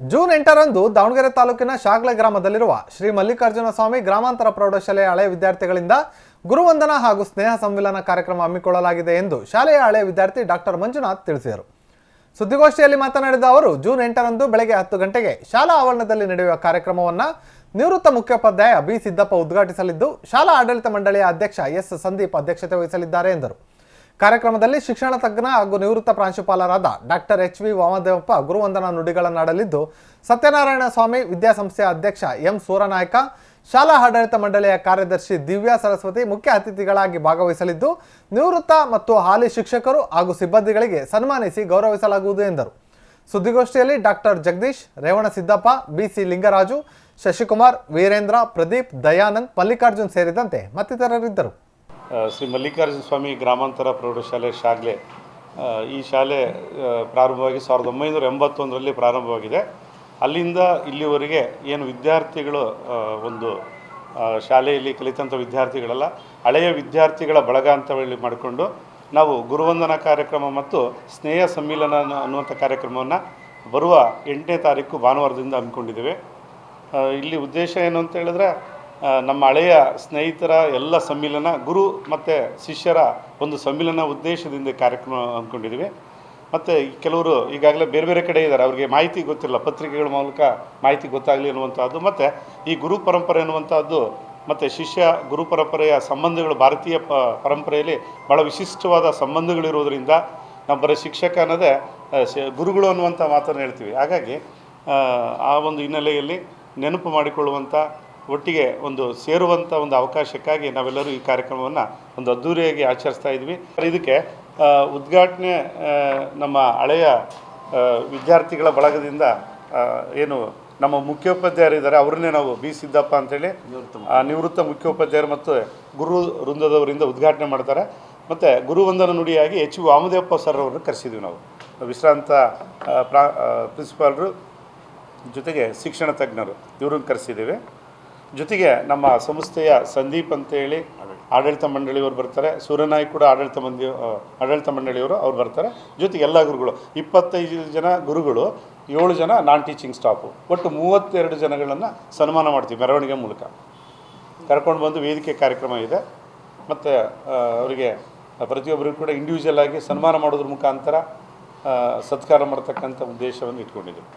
June ಎಂಟರಂದು ದಾವಣಗೆರೆ ತಾಲೂಕಿನ ಶಾಗ್ಲೆ ಗ್ರಾಮದಲ್ಲಿರುವ ಶ್ರೀ ಮಲ್ಲಿಕಾರ್ಜುನ ಸ್ವಾಮಿ ಗ್ರಾಮಾಂತರ ಪ್ರೌಢಶಾಲೆಯ ಹಳೆಯ ವಿದ್ಯಾರ್ಥಿಗಳಿಂದ ಗುರುವಂದನ ಹಾಗೂ ಸ್ನೇಹ ಸಂವಿಲನ ಕಾರ್ಯಕ್ರಮ ಹಮ್ಮಿಕೊಳ್ಳಲಾಗಿದೆ ಎಂದು ಶಾಲೆಯ ಹಳೆಯ ವಿದ್ಯಾರ್ಥಿ ಡಾಕ್ಟರ್ ಮಂಜುನಾಥ್ ತಿಳಿಸಿದರು. ಸುದ್ದಿಗೋಷ್ಠಿಯಲ್ಲಿ ಮಾತನಾಡಿದ ಅವರು, ಜೂನ್ ಎಂಟರಂದು ಬೆಳಗ್ಗೆ ಹತ್ತು ಗಂಟೆಗೆ ಶಾಲಾ ಆವರಣದಲ್ಲಿ ನಡೆಯುವ ಕಾರ್ಯಕ್ರಮವನ್ನು ನಿವೃತ್ತ ಮುಖ್ಯೋಪಾಧ್ಯಾಯ ಬಿ ಸಿದ್ದಪ್ಪ ಉದ್ಘಾಟಿಸಲಿದ್ದು, ಶಾಲಾ ಆಡಳಿತ ಮಂಡಳಿಯ ಅಧ್ಯಕ್ಷ ಎಸ್ ಸಂದೀಪ್ ಅಧ್ಯಕ್ಷತೆ ವಹಿಸಲಿದ್ದಾರೆ ಎಂದರು. ಕಾರ್ಯಕ್ರಮದಲ್ಲಿ ಶಿಕ್ಷಣ ತಜ್ಞ ಹಾಗೂ ನಿವೃತ್ತ ಪ್ರಾಂಶುಪಾಲರಾದ ಡಾಕ್ಟರ್ ಎಚ್ ವಿ ವಾಮದೇವಪ್ಪ ಗುರುವಂದನಾ ನುಡಿಗಳನ್ನಾಡಲಿದ್ದು, ಸತ್ಯನಾರಾಯಣ ಸ್ವಾಮಿ ವಿದ್ಯಾಸಂಸ್ಥೆಯ ಅಧ್ಯಕ್ಷ ಎಂ ಸೂರನಾಯ್ಕ, ಶಾಲಾ ಆಡಳಿತ ಮಂಡಳಿಯ ಕಾರ್ಯದರ್ಶಿ ದಿವ್ಯಾ ಸರಸ್ವತಿ ಮುಖ್ಯ ಅತಿಥಿಗಳಾಗಿ ಭಾಗವಹಿಸಲಿದ್ದು, ನಿವೃತ್ತ ಮತ್ತು ಹಾಲಿ ಶಿಕ್ಷಕರು ಹಾಗೂ ಸಿಬ್ಬಂದಿಗಳಿಗೆ ಸನ್ಮಾನಿಸಿ ಗೌರವಿಸಲಾಗುವುದು ಎಂದರು. ಸುದ್ದಿಗೋಷ್ಠಿಯಲ್ಲಿ ಡಾಕ್ಟರ್ ಜಗದೀಶ್, ರೇವಣ ಸಿದ್ದಪ್ಪ ಬಿಸಿ ಲಿಂಗರಾಜು, ಶಶಿಕುಮಾರ್, ವೀರೇಂದ್ರ, ಪ್ರದೀಪ್, ದಯಾನಂದ್, ಮಲ್ಲಿಕಾರ್ಜುನ್ ಸೇರಿದಂತೆ ಮತ್ತಿತರರಿದ್ದರು. ಶ್ರೀ ಮಲ್ಲಿಕಾರ್ಜುನ ಸ್ವಾಮಿ ಗ್ರಾಮಾಂತರ ಪ್ರೌಢಶಾಲೆ ಶಾಲೆ ಈ ಶಾಲೆ ಪ್ರಾರಂಭವಾಗಿ ಸಾವಿರದ ಒಂಬೈನೂರ ಎಂಬತ್ತೊಂದರಲ್ಲಿ ಪ್ರಾರಂಭವಾಗಿದೆ. ಅಲ್ಲಿಂದ ಇಲ್ಲಿವರೆಗೆ ಏನು ವಿದ್ಯಾರ್ಥಿಗಳು ಒಂದು ಶಾಲೆಯಲ್ಲಿ ಕಲಿತಂಥ ವಿದ್ಯಾರ್ಥಿಗಳೆಲ್ಲ, ಹಳೆಯ ವಿದ್ಯಾರ್ಥಿಗಳ ಬಳಗ ಅಂತ ಹೇಳಿ ಮಾಡಿಕೊಂಡು ನಾವು ಗುರುವಂದನಾ ಕಾರ್ಯಕ್ರಮ ಮತ್ತು ಸ್ನೇಹ ಸಮ್ಮಿಲನ ಅನ್ನೋ- ಅನ್ನುವಂಥ ಕಾರ್ಯಕ್ರಮವನ್ನು ಬರುವ ಎಂಟನೇ ತಾರೀಕು ಭಾನುವಾರದಿಂದ ಹಮ್ಮಿಕೊಂಡಿದ್ದೇವೆ. ಇಲ್ಲಿ ಉದ್ದೇಶ ಏನು ಅಂತ ಹೇಳಿದ್ರೆ ನಮ್ಮ ಹಳೆಯ ಸ್ನೇಹಿತರ ಎಲ್ಲ ಸಮ್ಮಿಲನ, ಗುರು ಮತ್ತು ಶಿಷ್ಯರ ಒಂದು ಸಮ್ಮಿಲನ ಉದ್ದೇಶದಿಂದ ಕಾರ್ಯಕ್ರಮ ಹಮ್ಮಿಕೊಂಡಿದ್ದೀವಿ ಮತ್ತು ಕೆಲವರು ಈಗಾಗಲೇ ಬೇರೆ ಬೇರೆ ಕಡೆ ಇದ್ದಾರೆ. ಅವರಿಗೆ ಮಾಹಿತಿ ಗೊತ್ತಿಲ್ಲ ಪತ್ರಿಕೆಗಳ ಮೂಲಕ ಮಾಹಿತಿ ಗೊತ್ತಾಗಲಿ ಅನ್ನುವಂಥದ್ದು ಮತ್ತು ಈ ಗುರು ಪರಂಪರೆ ಅನ್ನುವಂಥದ್ದು ಮತ್ತು ಶಿಷ್ಯ ಗುರು ಪರಂಪರೆಯ ಸಂಬಂಧಗಳು, ಭಾರತೀಯ ಪ, ಪರಂಪರೆಯಲ್ಲಿ ಭಾಳ ವಿಶಿಷ್ಟವಾದ ಸಂಬಂಧಗಳಿರೋದರಿಂದ ನಾವು ಬರೀ ಶಿಕ್ಷಕ ಅನ್ನೋದೇ ಗುರುಗಳು ಅನ್ನುವಂಥ ಮಾತನ್ನು ಹೇಳ್ತೀವಿ. ಹಾಗಾಗಿ, ಆ ಒಂದು ಹಿನ್ನೆಲೆಯಲ್ಲಿ ನೆನಪು ಮಾಡಿಕೊಳ್ಳುವಂಥ ಒಟ್ಟಿಗೆ ಒಂದು ಸೇರುವಂಥ ಒಂದು ಅವಕಾಶಕ್ಕಾಗಿ ನಾವೆಲ್ಲರೂ ಈ ಕಾರ್ಯಕ್ರಮವನ್ನು ಒಂದು ಅದ್ಧೂರಿಯಾಗಿ ಆಚರಿಸ್ತಾ ಇದ್ವಿ. ಇದಕ್ಕೆ ಉದ್ಘಾಟನೆ ನಮ್ಮ ಹಳೆಯ ವಿದ್ಯಾರ್ಥಿಗಳ ಬಳಗದಿಂದ ಏನು ನಮ್ಮ ಮುಖ್ಯೋಪಾಧ್ಯಾಯರಿದ್ದಾರೆ ಅವ್ರನ್ನೇ ನಾವು ಬಿ ಸಿದ್ದಪ್ಪ ಅಂತೇಳಿ ನಿವೃತ್ತ ಮುಖ್ಯೋಪಾಧ್ಯಾಯರು ಮತ್ತು ಗುರು ವೃಂದದವರಿಂದ ಉದ್ಘಾಟನೆ ಮಾಡ್ತಾರೆ. ಮತ್ತು ಗುರುವಂದನ ನುಡಿಯಾಗಿ ಎಚ್ ವಿ ವಾಮದೇವಪ್ಪ ಸರ್ ಅವರನ್ನು ಕರೆಸಿದ್ವಿ ನಾವು. ವಿಶ್ರಾಂತ ಪ್ರಾ ಪ್ರಿನ್ಸಿಪಾಲ್ರು ಜೊತೆಗೆ ಶಿಕ್ಷಣ ತಜ್ಞರು ಇವ್ರನ್ನ ಕರೆಸಿದ್ದೇವೆ. ಜೊತೆಗೆ ನಮ್ಮ ಸಂಸ್ಥೆಯ ಸಂದೀಪ್ ಅಂತೇಳಿ ಆಡಳಿತ ಮಂಡಳಿಯವರು ಬರ್ತಾರೆ. ಸೂರ್ಯನಾಯ್ ಕೂಡ ಆಡಳಿತ ಮಂದಿ ಆಡಳಿತ ಮಂಡಳಿಯವರು ಅವ್ರು ಬರ್ತಾರೆ. ಜೊತೆಗೆ ಎಲ್ಲ ಗುರುಗಳು, ಇಪ್ಪತ್ತೈದು ಜನ ಗುರುಗಳು, ಏಳು ಜನ ನಾನ್ ಟೀಚಿಂಗ್ ಸ್ಟಾಫು ಒಟ್ಟು ಮೂವತ್ತೆರಡು ಜನಗಳನ್ನು ಸನ್ಮಾನ ಮಾಡ್ತೀವಿ ಮೆರವಣಿಗೆ ಮೂಲಕ. ಕರ್ಕೊಂಡು ಬಂದು ವೇದಿಕೆ ಕಾರ್ಯಕ್ರಮ ಇದೆ. ಮತ್ತು ಅವರಿಗೆ, ಪ್ರತಿಯೊಬ್ಬರಿಗೂ ಕೂಡ ಇಂಡಿವಿಜುವಲ್ ಆಗಿ ಸನ್ಮಾನ ಮಾಡೋದ್ರ ಮುಖಾಂತರ ಸತ್ಕಾರ ಮಾಡ್ತಕ್ಕಂಥ ಉದ್ದೇಶವನ್ನು ಇಟ್ಕೊಂಡಿದ್ದೀವಿ.